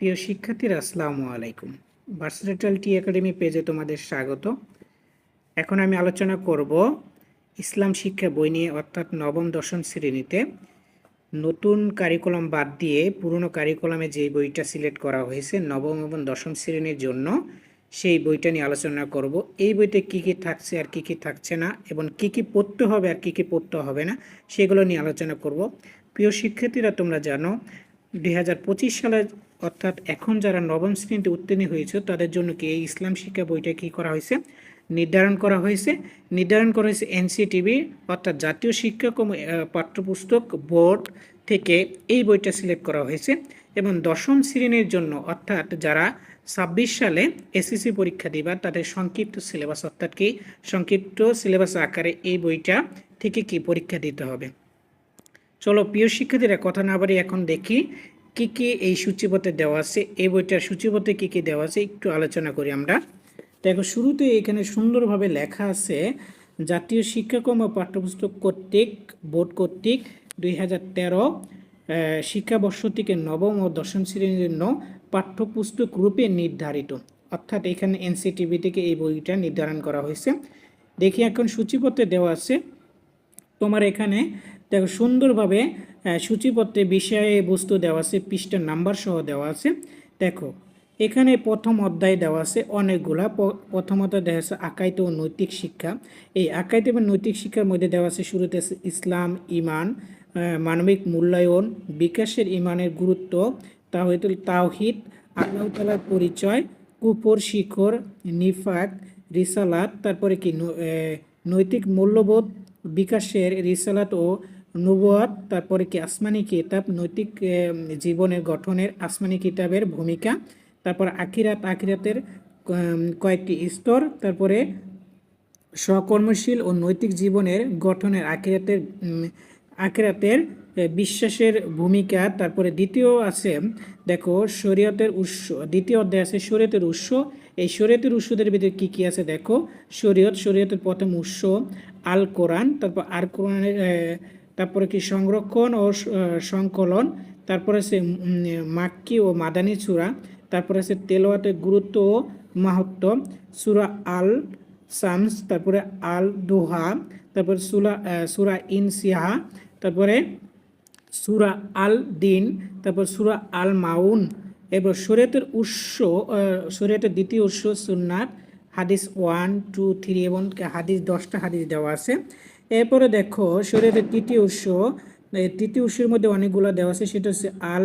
প্রিয় শিক্ষার্থীরা, আসসালামু আলাইকুম। ভার্সিটাল টি একাডেমি পেজে তোমাদের স্বাগত। এখন আমি আলোচনা করব ইসলাম শিক্ষা বই নিয়ে, অর্থাৎ নবম, দশম শ্রেণীতে। নতুন কারিকুলাম বাদ দিয়ে পুরনো কারিকুলামে যে বইটা সিলেক্ট করা হয়েছে, নবম এবং দশম শ্রেণির জন্য সেই বইটা নিয়ে আলোচনা করব। এই বইতে কি কি থাকছে আর কি কি থাকছে না, এবং কি কি পড়তে হবে আর কি কি পড়তে হবে না, সেগুলো নিয়ে আলোচনা করব। প্রিয় শিক্ষার্থীরা, তোমরা জানো, দুই হাজার পঁচিশ সালে অর্থাৎ এখন যারা নবম শ্রেণীতে উত্তীর্ণ হয়েছে, তাদের জন্য কি এই ইসলাম শিক্ষা বইটা কি করা হয়েছে? নির্ধারণ করা হয়েছে। নির্ধারণ করা হয়েছে এনসিটিভি, অর্থাৎ জাতীয় শিক্ষাক্রম পাঠ্যপুস্তক বোর্ড থেকে এই বইটা সিলেক্ট করা হয়েছে। এবং দশম শ্রেণির জন্য, অর্থাৎ যারা ছাব্বিশ সালে এসএসসি পরীক্ষা দিবা, তাদের সংক্ষিপ্ত সিলেবাস, অর্থাৎ কি সংক্ষিপ্ত সিলেবাস আকারে এই বইটা থেকে কি পরীক্ষা দিতে হবে। চলো প্রিয় শিক্ষার্থীরা, কথা না বাড়ি এখন দেখি কি কি এই সূচিপত্রে দেওয়া আছে? এই বইটার সূচিপত্রে কি কি দেওয়া আছে? একটু আলোচনা করি আমরা। দেখো, শুরুতে এখানে সুন্দরভাবে লেখা আছে, জাতীয় শিক্ষাক্রম ও পাঠ্যপুস্তক কর্তৃক, বোর্ড কর্তৃক দুই হাজার তেরো শিক্ষাবর্ষ থেকে নবম ও দশম শ্রেণির জন্য পাঠ্যপুস্তক রূপে নির্ধারিত। অর্থাৎ এখানে এনসিটিভি থেকে এই বইটা নির্ধারণ করা হয়েছে। দেখি, এখন সূচিপত্রে দেওয়া আছে, তোমার এখানে দেখো, সুন্দরভাবে সূচিপত্রে বিষয়ে বস্তু দেওয়া আছে, পৃষ্ঠার নাম্বার সহ দেওয়া আছে। দেখো, এখানে প্রথম অধ্যায় দেওয়া আছে, অনেকগুলা। প- প্রথম অধ্যায় দেওয়া আছে আকাইতে ও নৈতিক শিক্ষা। এই আকাইতে এবং নৈতিক শিক্ষার মধ্যে দেওয়া আছে, শুরুতে ইসলাম, ইমান মানবিক মূল্যায়ন, বিকাশের ইমানের গুরুত্ব তাহিদুল তাওহিদ, আল্লাহ তালার পরিচয় কুপর শিখর, নিফাক, রিসালাত, তারপরে কি নৈতিক মূল্যবোধ, বিকাশের রিসালাত ও নবুয়াত তারপরে কি আসমানি কিতাব, নৈতিক জীবনের গঠনের আসমানি কিতাবের ভূমিকা, তারপর আখিরাত, আখিরাতের কয়েকটি স্তর, তারপরে স্বকর্মশীল ও নৈতিক জীবনের গঠনের আখিরাতের আখিরাতের বিশ্বাসের ভূমিকা, তারপরে দ্বিতীয় আছে, দেখো, শরীয়তের উৎস, দ্বিতীয় অধ্যায় আছে শরীয়তের উৎস, এই শরীয়তের উৎসদের ভিতরে কী কী আছে দেখো, শরীয়ত, শরীয়তের প্রথম উৎস আল কোরআন তারপর আর কোরআনের তারপরে কি সংরক্ষণ ও সংকলন, তারপরে আছে মাক্কি ও মাদানি চূড়া তারপরে আছে তেলোয়াতের গুরুত্ব ও মাহাত্ম সুরা আল সামস তারপরে আল দোহা তারপরে সুরা সুরা ইন সিহা তারপরে সুরা আল দিন তারপর সুরা আল মাউন এবার শরীয়তের উৎস শরীয়তের দ্বিতীয় উৎস সুন্নাত, হাদিস ওয়ান, টু, থ্রি এবং হাদিস দশটা হাদিস দেওয়া আছে। এরপরে দেখো শরীয়তের তৃতীয় উৎস তৃতীয় উৎসের মধ্যে অনেকগুলো দেওয়া আছে, সেটা হচ্ছে আল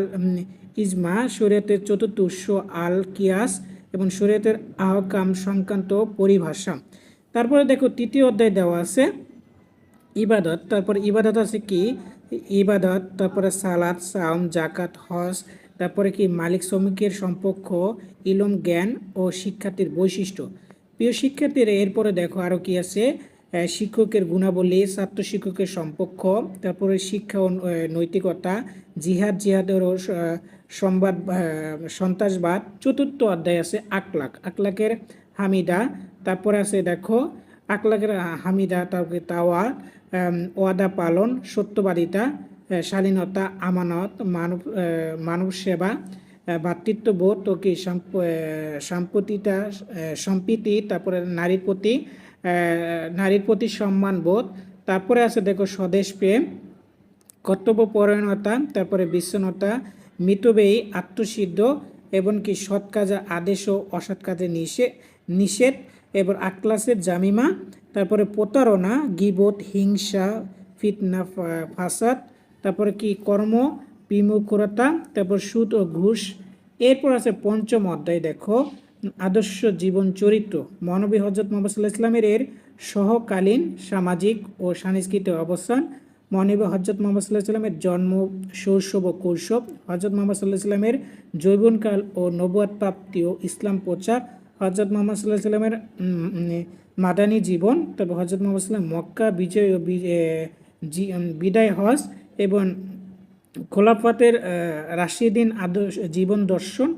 ইজমা, শরীয়তের চতুর্থ উৎস আল কিয়াস এবং শরীয়তের আহকাম সংক্রান্ত পরিভাষা। তারপরে দেখো, তৃতীয় অধ্যায় দেওয়া আছে, ইবাদত, তারপর ইবাদত আছে কি? ইবাদত, তারপরে সালাদ সাওম জাকাত হজ, তারপরে কি? মালিক শ্রমিকের সম্পর্ক, ইলম, জ্ঞান ও শিক্ষার্থীর বৈশিষ্ট্য। প্রিয় শিক্ষার্থীরা, এরপরে দেখো আরও কি আছে? শিক্ষকের গুণাবলী ছাত্র শিক্ষকের সম্পর্ক তারপরে শিক্ষা নৈতিকতা জিহাদ জিহাদের সংবাদ সন্ত্রাসবাদ চতুর্থ অধ্যায় আছে আকলাক আকলাকের হামিদা তারপরে আছে দেখো আকলাকের হামিদা তারপরে তাওয়া ওয়াদা পালন সত্যবাদিতা শালীনতা আমানত মানব মানব সেবা আহ, ভ্রাতৃত্ববোধ ও কি সম্প- আহ, সম্প্রীতি তারপরে নারীর প্রতি নারীর প্রতি সম্মান বোধ তারপরে আছে দেখো স্বদেশ প্রেম কর্তব্যপরায়ণতা তারপরে বিশ্বনতা মিতব্যয়ী, আত্মসিদ্ধ, এবং কি সৎ কাজে আদেশ ও অসৎ কাজে নিষেধ নিষেধ এবং আক্লাসের জামিমা, তারপরে প্রতারণা, গিবত, হিংসা, ফিতনা ফাসাদ, তারপরে কি কর্ম বিমুখরতা তারপর সুদ ও ঘুষ। এরপর আছে পঞ্চম অধ্যায় দেখো। আদর্শ জীবন চরিত্র মহানবী হজরত মোহাম্মদ ইসলামের এর সহকালীন সামাজিক ও সাংস্কৃতিক অবস্থান মহানবী হজরত মোহাম্মদ সাল্লাহ সাল্লামের জন্ম শৈশব ও কৈশব হজরত মোহাম্মদ সাল্লাহ সাল্লামের যৌবনকাল ও নবুয়াত প্রাপ্তি ও ইসলাম প্রচার হজরত মোহাম্মদ সাল্লাহ উম, মাদানী জীবন তারপর হজরত মোহাম্মদ সাল্লাম মক্কা বিজয় ও বিদায় হজ এবং খোলাফাতের রাশিদিন আদর্শ জীবন দর্শন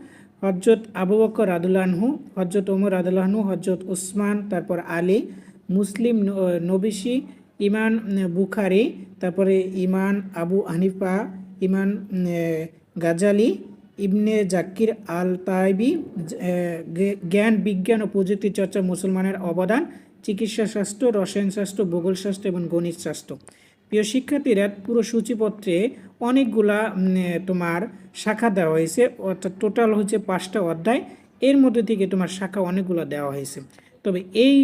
হজরত আবু বকর রাদুল্লাহু হজরত ওমর রাদুল্লাহনু হজরত উসমান, তারপর আলী, মুসলিম ন- নবিসি ইমান বুখারি, তারপরে ইমান আবু হানিফা ইমান গাজালি, ইবনে জাকির আল তাইবি জ্ঞান, বিজ্ঞান ও প্রযুক্তি চর্চা মুসলমানের অবদান, চিকিৎসা শাস্ত্র, রসায়ন শাস্ত্র, ভূগোল শাস্ত্র এবং গণিত শাস্ত্র। প্রিয় শিক্ষার্থীরা, পুরো সূচিপত্রে অনেকগুলা তোমার শাখা দেওয়া হয়েছে। অর্থাৎ টোটাল হচ্ছে পাঁচটা অধ্যায়। এর মধ্যে থেকে তোমার শাখা অনেকগুলো দেওয়া হয়েছে। তবে এই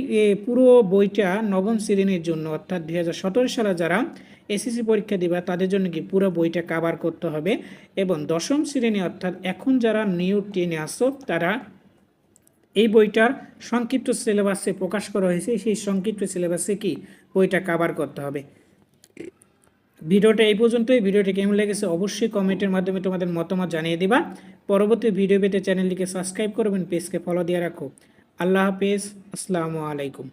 পুরো বইটা নবম শ্রেণির জন্য, অর্থাৎ দুই হাজার সতেরো সালে যারা এসএসসি পরীক্ষা দিবা, তাদের জন্য কি পুরো বইটা কাভার করতে হবে? এবং দশম শ্রেণি, অর্থাৎ এখন যারা নিউ টেনে আসো, তারা এই বইটার সংক্ষিপ্ত সিলেবাসে প্রকাশ করা হয়েছে। সেই সংক্ষিপ্ত সিলেবাসে কি বইটা কাভার করতে হবে? ভিডিওটা এই পর্যন্তই। ভিডিওটি কেমন লেগেছে অবশ্যই কমেন্টের মাধ্যমে তোমাদের মতামত জানিয়ে দিবা। পরবর্তী ভিডিও পেতে চ্যানেলটিকে সাবস্ক্রাইব করবেন, পেজকে ফলো দিয়ে রাখো। আল্লাহ হাফেজ, আসসালামু আলাইকুম।